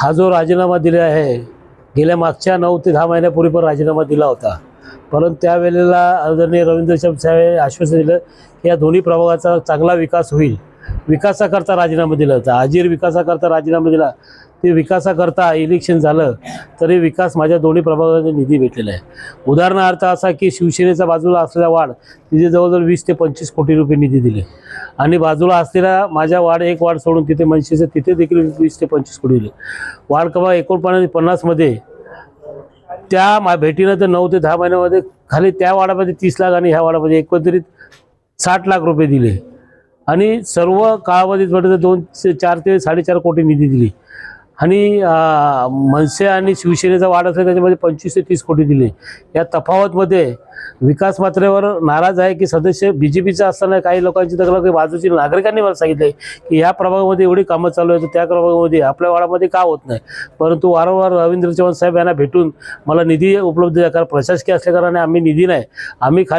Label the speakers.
Speaker 1: हा जो राजीनामा दिला आहे गेल्या मागच्या नऊ ते दहा महिन्यापूर्वी पण राजीनामा दिला होता. परंतु त्यावेळेला आदरणीय रवींद्र साहेब आश्वासन दिलं की या दोन्ही प्रभागाचा चांगला विकास होईल. विकासाकरता राजीनामा दिला होता. आजीर विकासाकरता राजीनामा दिला. ते विकासाकरता इलेक्शन झालं तरी विकास माझ्या दोन्ही प्रभागामध्ये निधी भेटलेला आहे. उदाहरणार्थ असा की शिवसेनेच्या बाजूला असलेला वाढ तिथे जवळजवळ वीस ते पंचवीस कोटी रुपये निधी दिले. आणि बाजूला असलेला माझ्या वाढ एक वाढ सोडून तिथे मनसेचं तिथे देखील वीस ते पंचवीस कोटी दिले. वार्ड क्रमांक एकोणपन्नास पन्नासमध्ये त्या मा भेटीनंतर नऊ ते दहा महिन्यामध्ये खाली त्या वाडामध्ये तीस लाख आणि ह्या वाडामध्ये एकत्रित साठ लाख रुपये दिले. आणि सर्व काळामध्ये म्हटलं तर दोन ते चार ते साडेचार कोटी निधी दिली. आणि मनसे आणि शिवसेनेचा वाढ असेल त्याच्यामध्ये पंचवीस ते तीस कोटी दिले. या तफावतमध्ये विकास मात्रेवर नाराज आहे की सदस्य बी जे पीचा असताना काही लोकांची तक्रार की बाजूची नागरिकांनी मला सांगितले की या प्रभागामध्ये एवढी कामं चालू आहेत तर त्या प्रभागामध्ये आपल्या वाडामध्ये का होत नाही? परंतु वारंवार रवींद्र चव्हाण साहेब यांना भेटून मला निधी उपलब्ध आहे कारण प्रशासकीय असल्याकारणाने आम्ही निधी नाही. आम्ही खाली